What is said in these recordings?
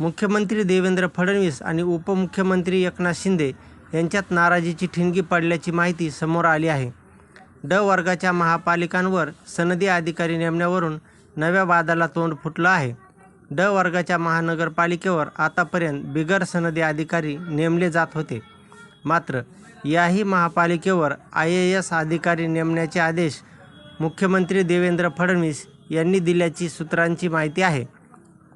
मुख्यमंत्री देवेंद्र फडणवीस आणि उपमुख्यमंत्री एकनाथ शिंदे यांच्यात नाराजीची ठिणगी पडल्याची माहिती समोर आली आहे. ड वर्गाच्या महापालिकांवर सनदी अधिकारी नेमण्यावरून नव्या वादाला तोंड फुटलं आहे. ड वर्गाच्या महानगरपालिकेवर आतापर्यंत बिगर सनदी अधिकारी नेमले जात होते. मात्र याही महापालिकेवर आय ए एस अधिकारी नेमण्याचे आदेश मुख्यमंत्री देवेंद्र फडणवीस यांनी दिल्याची सूत्रांची माहिती आहे.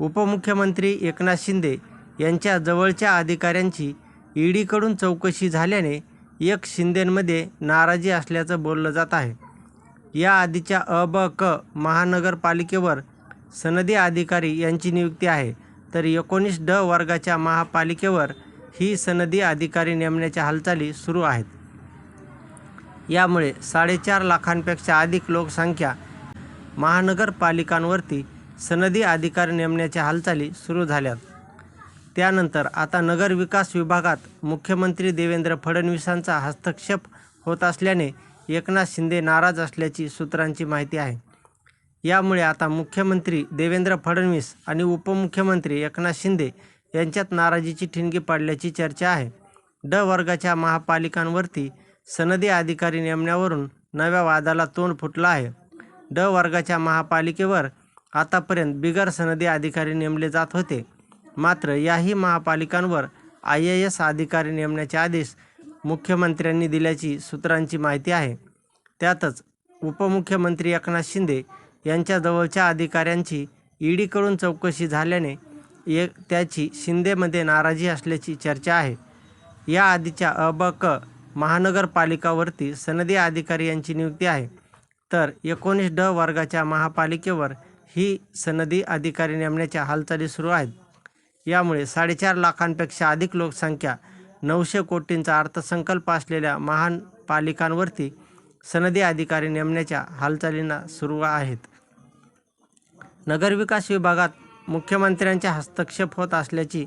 उपमुख्यमंत्री एकनाथ शिंदे यांच्या जवळच्या अधिकाऱ्यांची ईडीकडून चौकशी झाल्याने एक शिंदेंमध्ये नाराजी असल्याचं बोललं जात आहे. या आधीच्या अ ब क महानगरपालिकेवर सनदी अधिकारी यांची नियुक्ती आहे. तर एकोणीस ड वर्गाच्या महापालिकेवर ही सनदी अधिकारी नेमण्याच्या हालचाली सुरू आहेत. यामुळे साडेचार लाखांपेक्षा अधिक लोकसंख्या महानगरपालिकांवरती सनदी अधिकारी नेमण्याच्या हालचाली सुरू झाल्यात. त्यानंतर आता नगरविकास विभागात मुख्यमंत्री देवेंद्र फडणवीसांचा हस्तक्षेप होत असल्याने एकनाथ शिंदे नाराज असल्याची सूत्रांची माहिती आहे. यामुळे आता मुख्यमंत्री देवेंद्र फडणवीस आणि उपमुख्यमंत्री एकनाथ शिंदे यांच्यात नाराजीची ठिणगी पडल्याची चर्चा आहे. ड वर्गाच्या महापालिकांवरती सनदी अधिकारी नेमण्यावरून नव्या वादाला तोंड फुटलं आहे. ड वर्गाच्या महापालिकेवर आतापर्यंत बिगर सनदी अधिकारी नेमले जात होते. मात्र याही महापालिकांवर आय ए एस अधिकारी नेमण्याचे आदेश मुख्यमंत्र्यांनी दिल्याची सूत्रांची माहिती आहे. त्यातच उपमुख्यमंत्री एकनाथ शिंदे यांच्या जवळच्या अधिकाऱ्यांची ईडीकडून चौकशी झाल्याने एक त्याची शिंदेमध्ये नाराजी असल्याची चर्चा आहे. या आधीच्या अ क महानगरपालिकावरती सनदी अधिकारी यांची नियुक्ती आहे. तर एकोणीस ड वर्गाच्या महापालिकेवर ही सनदी अधिकारी नेमण्याच्या हालचाली सुरू आहेत. यामुळे साडेचार लाखांपेक्षा अधिक लोकसंख्या नऊशे कोटींचा अर्थसंकल्प असलेल्या महानपालिकांवरती सनदी अधिकारी नेमण्याच्या हालचालींना सुरू आहेत. नगरविकास विभागात मुख्यमंत्र्यांचा हस्तक्षेप होत असल्याची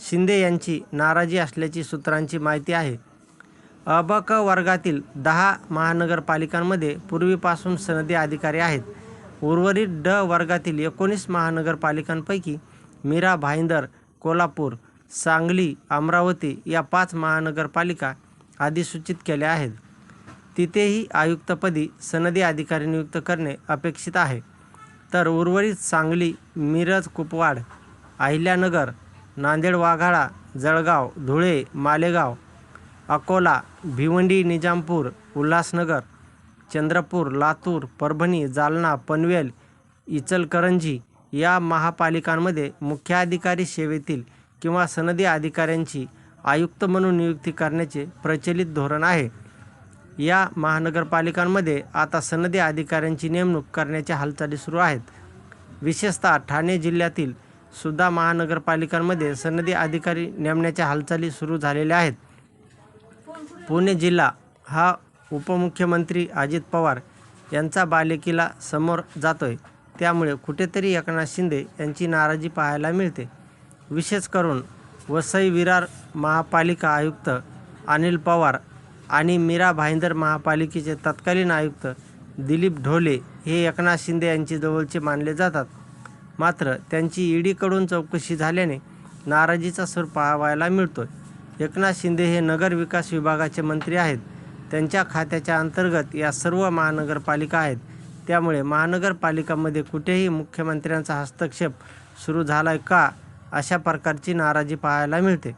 शिंदे यांची नाराजी असल्याची सूत्रांची माहिती आहे. अबक वर्गातील दहा महानगरपालिकांमध्ये पूर्वीपासून सनदी अधिकारी आहेत. उर्वरित ड वर्गातील एकोणीस महानगरपालिकांपैकी मीरा भाईंदर कोल्हापूर सांगली अमरावती या पाच महानगरपालिका अधिसूचित केल्या आहेत. तिथेही आयुक्तपदी सनदी अधिकारी नियुक्त करणे अपेक्षित आहे. तर उर्वरित सांगली मिरज कुपवाड अहिल्यानगर नांदेड वाघाळा जळगाव धुळे मालेगाव अकोला भिवंडी निजामपूर उल्हासनगर चंद्रपूर लातूर परभणी जालना पनवेल इचलकरंजी या महापालिकांमध्ये मुख्याधिकारी सेवेतील किंवा सनदी अधिकाऱ्यांची आयुक्त म्हणून नियुक्ती करण्याचे प्रचलित धोरण आहे. या महानगरपालिकांमध्ये आता सनदी अधिकाऱ्यांची नेमणूक करण्याच्या हालचाली सुरू आहेत. विशेषतः ठाणे जिल्ह्यातील सुद्धा महानगरपालिकांमध्ये सनदी अधिकारी नेमण्याच्या हालचाली सुरू झालेल्या आहेत. पुणे जिल्हा हा उपमुख्यमंत्री अजित पवार यांचा बालेकिल्ला समोर जातोय. त्यामुळे कुठेतरी एकनाथ शिंदे यांची नाराजी पाहायला मिळते. विशेष करून वसई विरार महापालिका आयुक्त अनिल पवार आणि मीरा भाईंदर महापालिकेचे तत्कालीन आयुक्त दिलीप ढोले हे एकनाथ शिंदे यांची जवळचे मानले जातात. मात्र त्यांची ईडीकडून चौकशी झाल्याने नाराजीचा सूर पाहावायला मिळतो एकनाथ शिंदे हे नगर विकास विभागाचे मंत्री आहेत. त्यांच्या खात्याच्या अंतर्गत या सर्व महानगरपालिका आहेत. त्यामुळे महानगरपालिकांमध्ये कुठेही मुख्यमंत्र्यांचा हस्तक्षेप सुरू झाला आहे का अशा प्रकारची नाराजी पाहायला मिळते.